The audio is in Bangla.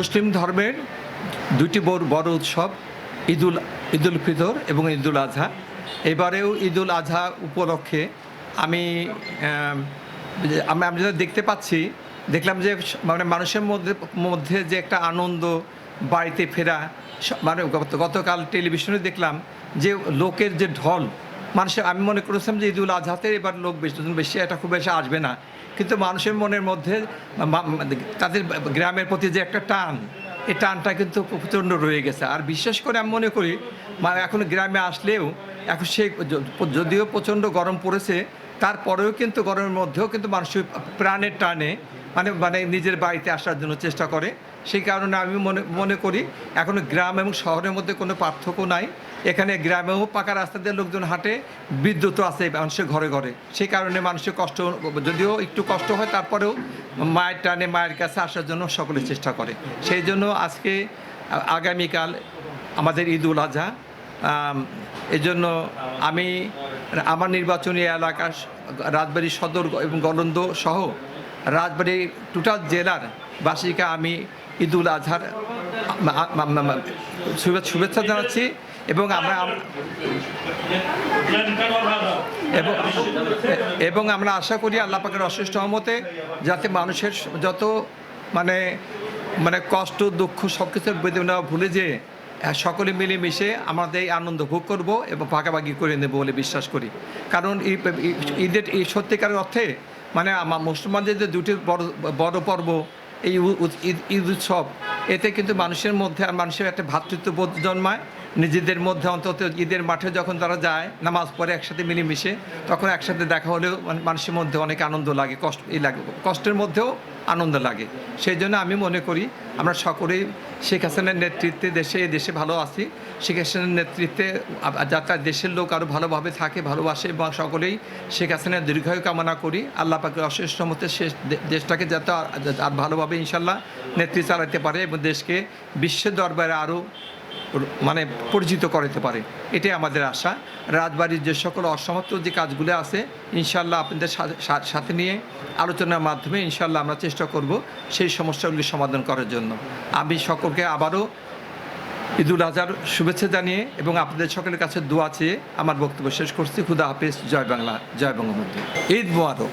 মুসলিম ধর্মের দুটি বড় বড় উৎসব ঈদুল ঈদুল ফিতর এবং ঈদুল আজহা এবারেও ঈদুল আজহা উপলক্ষে আমি আম, যেটা দেখতে পাচ্ছি দেখলাম যে মানে মানুষের মধ্যে মধ্যে যে একটা আনন্দ বাড়িতে ফেরা মানে গতকাল টেলিভিশনে দেখলাম যে লোকের যে ঢল মানুষের আমি মনে করেছিলাম যে ঈদুল আজহাতে এবার লোক বেশি বেশি, এটা খুব বেশি আসবে না। কিন্তু মানুষের মনের মধ্যে তাদের গ্রামের প্রতি যে একটা টান, এই টানটা কিন্তু প্রচণ্ড রয়ে গেছে। আর বিশেষ করে আমি মনে করি এখন গ্রামে আসলেও, এখন সেই যদিও প্রচণ্ড গরম পড়েছে তারপরেও কিন্তু গরমের মধ্যেও কিন্তু মানুষের প্রাণের টানে মানে মানে নিজের বাড়িতে আসার জন্য চেষ্টা করে। সেই কারণে আমি মনে মনে করি এখনও গ্রাম এবং শহরের মধ্যে কোনো পার্থক্য নাই। এখানে গ্রামেও পাকা রাস্তা দিয়ে লোকজন হাঁটে বিদ্যুৎও আছে মানুষের ঘরে ঘরে। সেই কারণে মানুষের কষ্ট যদিও একটু কষ্ট হয় তারপরেও মায়ের টানে মায়ের কাছে আসার জন্য সকলে চেষ্টা করে। সেই জন্য আজকে আগামীকাল আমাদের ঈদ উল আজহা আম, এই জন্য আমি আমার নির্বাচনী এলাকা রাজবাড়ী সদর এবং গলন্দ সহ রাজবাড়ী টোটাল জেলার বাসীকে আমি ঈদ উল আজহার শুভেচ্ছা জানাচ্ছি এবং আমরা এবং আমরা আশা করি আল্লাহ পাকের অশেষ সহমতে যাতে মানুষের যত মানে মানে কষ্ট দুঃখ সব কিছুর বেদনা ভুলে যে আহ, সকলে মিলেমিশে আমাদের এই আনন্দ ভোগ করব এবং ভাগাভাগি করে নেব বলে বিশ্বাস করি। কারণ ঈদের, এই সত্যিকারের অর্থে মানে আমার মুসলমানদের যে দুটি বড় বড় পর্ব, এই ঈদ উৎসব, এতে কিন্তু মানুষের মধ্যে আর মানুষের একটা ভ্রাতৃত্ববোধ জন্মায়। নিজেদের মধ্যে অন্তত ঈদের মাঠে যখন তারা যায়, নামাজ পড়ে একসাথে মিলেমিশে, তখন একসাথে দেখা হলেও মানে মানুষের মধ্যে অনেক আনন্দ লাগে, কষ্ট, এই লাগে, কষ্টের মধ্যেও আনন্দ লাগে। সেই জন্য আমি মনে করি আমরা সকলেই শেখ হাসিনার নেতৃত্বে দেশে দেশে ভালো আছি। শেখ হাসিনার নেতৃত্বে যাতে দেশের লোক আরও ভালোভাবে থাকে, ভালোবাসে এবং সকলেই শেখ হাসিনার দীর্ঘায়ু কামনা করি। আল্লাহ পাকে অশেষ মতে শেষ দেশটাকে যাতে আর ভালোভাবে ইনশাল্লাহ নেতৃত্ব চালাতে পারে এবং দেশকে বিশ্বের দরবারে আরও মানে পরিচিত করাতে পারে। এটাই আমাদের আশা। রাজবাড়ির যে সকল অসমাপ্ত যে কাজগুলো আছে ইনশাল্লাহ আপনাদের সাথে নিয়ে আলোচনার মাধ্যমে ইনশাল্লাহ আমরা চেষ্টা করব সেই সমস্যাগুলি সমাধান করার জন্য। আমি সকলকে আবারও ঈদুল আজহার শুভেচ্ছা জানিয়ে এবং আপনাদের সকলের কাছে দোয়া চেয়ে আমার বক্তব্য শেষ করছি। খুদা হাফিজ। জয় বাংলা। জয় বঙ্গবন্ধু। ঈদ মোবারক।